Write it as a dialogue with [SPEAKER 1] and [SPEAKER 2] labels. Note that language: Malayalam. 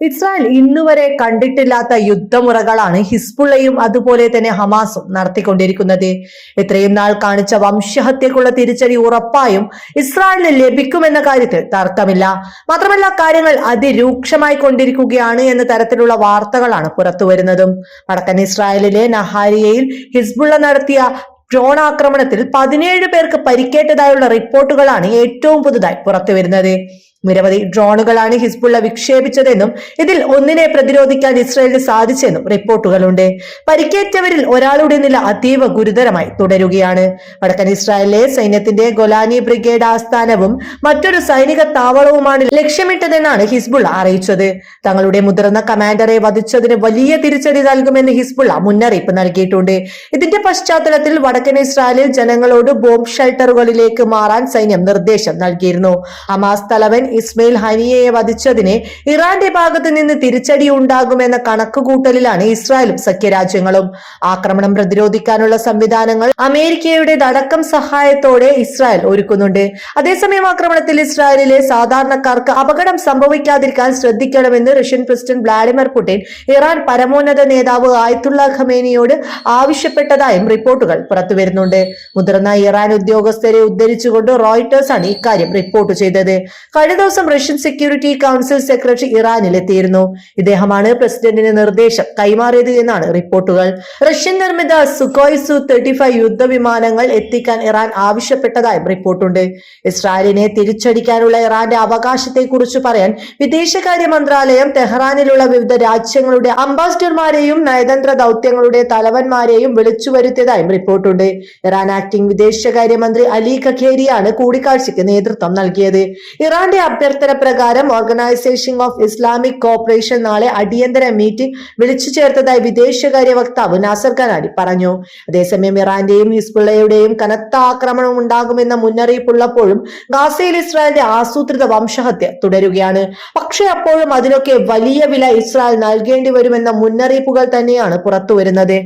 [SPEAKER 1] ഇസ്രായേൽ ഇന്നുവരെ കണ്ടിട്ടില്ലാത്ത യുദ്ധമുറകളാണ് ഹിസ്ബുള്ളയും അതുപോലെ തന്നെ ഹമാസും നടത്തിക്കൊണ്ടിരിക്കുന്നത്. ഇത്രയും നാൾ കാണിച്ച വംശഹത്യക്കുള്ള തിരിച്ചടി ഉറപ്പായും ഇസ്രായേലിന് ലഭിക്കുമെന്ന കാര്യത്തിൽ തർക്കമില്ല. മാത്രമല്ല കാര്യങ്ങൾ അതിരൂക്ഷമായി കൊണ്ടിരിക്കുകയാണ് എന്ന തരത്തിലുള്ള വാർത്തകളാണ് പുറത്തുവരുന്നതും. വടക്കൻ ഇസ്രായേലിലെ നഹാരിയയിൽ ഹിസ്ബുള്ള നടത്തിയ ഡ്രോൺ ആക്രമണത്തിൽ പതിനേഴ് പേർക്ക് പരിക്കേറ്റതായുള്ള റിപ്പോർട്ടുകളാണ് ഏറ്റവും പുതുതായി പുറത്തുവരുന്നത്. നിരവധി ഡ്രോണുകളാണ് ഹിസ്ബുള്ള വിക്ഷേപിച്ചതെന്നും ഇതിൽ ഒന്നിനെ പ്രതിരോധിക്കാൻ ഇസ്രായേലിന് സാധിച്ചെന്നും റിപ്പോർട്ടുകളുണ്ട്. പരിക്കേറ്റവരിൽ ഒരാളുടെ നില അതീവ ഗുരുതരമായി തുടരുകയാണ്. വടക്കൻ ഇസ്രായേലിലെ സൈന്യത്തിന്റെ ഗൊലാനി ബ്രിഗേഡ് ആസ്ഥാനവും മറ്റൊരു സൈനിക താവളവുമാണ് ലക്ഷ്യമിട്ടതെന്നാണ് ഹിസ്ബുള്ള അറിയിച്ചത്. തങ്ങളുടെ മുതിർന്ന കമാൻഡറെ വധിച്ചതിന് വലിയ തിരിച്ചടി നൽകുമെന്ന് ഹിസ്ബുള്ള മുന്നറിയിപ്പ് നൽകിയിട്ടുണ്ട്. ഇതിന്റെ പശ്ചാത്തലത്തിൽ വടക്കൻ ഇസ്രായേലിൽ ജനങ്ങളോട് ബോംബ് ഷെൽട്ടറുകളിലേക്ക് മാറാൻ സൈന്യം നിർദ്ദേശം നൽകിയിരുന്നു. ഹമാസ് തലവൻ ഇസ്മയിൽ ഹനിയയെ വധിച്ചതിനെ ഇറാന്റെ ഭാഗത്ത് നിന്ന് തിരിച്ചടി ഉണ്ടാകുമെന്ന കണക്കുകൂട്ടലിലാണ് ഇസ്രായേലും സഖ്യരാജ്യങ്ങളും. ആക്രമണം പ്രതിരോധിക്കാനുള്ള സംവിധാനങ്ങൾ അമേരിക്കയുടെ അടക്കം സഹായത്തോടെ ഇസ്രായേൽ ഒരുക്കുന്നുണ്ട്. അതേസമയം ആക്രമണത്തിൽ ഇസ്രായേലിലെ സാധാരണക്കാർക്ക് അപകടം സംഭവിക്കാതിരിക്കാൻ ശ്രദ്ധിക്കണമെന്ന് Russian president Vladimir Putin Iran പരമോന്നത നേതാവ് ആയത്തുള്ള ഖമേനിയോട് ആവശ്യപ്പെട്ടതായും റിപ്പോർട്ടുകൾ പുറത്തുവരുന്നുണ്ട്. മുതിർന്ന ഇറാൻ ഉദ്യോഗസ്ഥരെ ഉദ്ധരിച്ചുകൊണ്ട് റോയിട്ടേഴ്സ് ആണ് ഇക്കാര്യം റിപ്പോർട്ട് ചെയ്തത്. കഴിഞ്ഞ ദിവസം റഷ്യൻ സെക്യൂരിറ്റി കൗൺസിൽ സെക്രട്ടറി ഇറാനിൽ എത്തിയിരുന്നു ഇദ്ദേഹമാണ് പ്രസിഡന്റിന് നിർദ്ദേശം കൈമാറിയത് എന്നാണ് റിപ്പോർട്ടുകൾ. റഷ്യൻ നിർമ്മിത സുഖോയ് സു തേർട്ടി ഫൈവ് യുദ്ധവിമാനങ്ങൾ എത്തിക്കാൻ ഇറാൻ ആവശ്യപ്പെട്ടതായും റിപ്പോർട്ടുണ്ട്. ഇസ്രായേലിനെ തിരിച്ചടിക്കാനുള്ള ഇറാന്റെ അവകാശത്തെക്കുറിച്ച് പറയാൻ വിദേശകാര്യ മന്ത്രാലയം തെഹ്റാനിലുള്ള വിവിധ രാജ്യങ്ങളുടെ അംബാസിഡർമാരെയും നയതന്ത്ര ദൗത്യങ്ങളുടെ തലവന്മാരെയും വിളിച്ചു വരുത്തിയതായും റിപ്പോർട്ടുണ്ട്. ഇറാൻ ആക്ടിംഗ് വിദേശകാര്യമന്ത്രി അലി കഖേരിയാണ് കൂടിക്കാഴ്ചയ്ക്ക് നേതൃത്വം നൽകിയത്. ഇറാന്റെ അഭ്യർത്ഥന പ്രകാരം ഓർഗനൈസേഷൻ ഓഫ് ഇസ്ലാമിക് കോപ്പറേഷൻ നാളെ അടിയന്തര മീറ്റിംഗ് വിളിച്ചു ചേർത്തതായി വിദേശകാര്യ വക്താവ് നാസർ ഖനാലി പറഞ്ഞു. അതേസമയം ഇറാന്റെയും ഹിസ്ബുള്ളയുടെയും കനത്ത ആക്രമണം ഉണ്ടാകുമെന്ന മുന്നറിയിപ്പുള്ളപ്പോഴും ഗാസയിൽ ഇസ്രായേലിന്റെ ആസൂത്രിത വംശഹത്യ തുടരുകയാണ്. പക്ഷേ അപ്പോഴും അതിനൊക്കെ വലിയ വില ഇസ്രായേൽ നൽകേണ്ടി വരുമെന്ന മുന്നറിയിപ്പുകൾ തന്നെയാണ് പുറത്തുവരുന്നത്.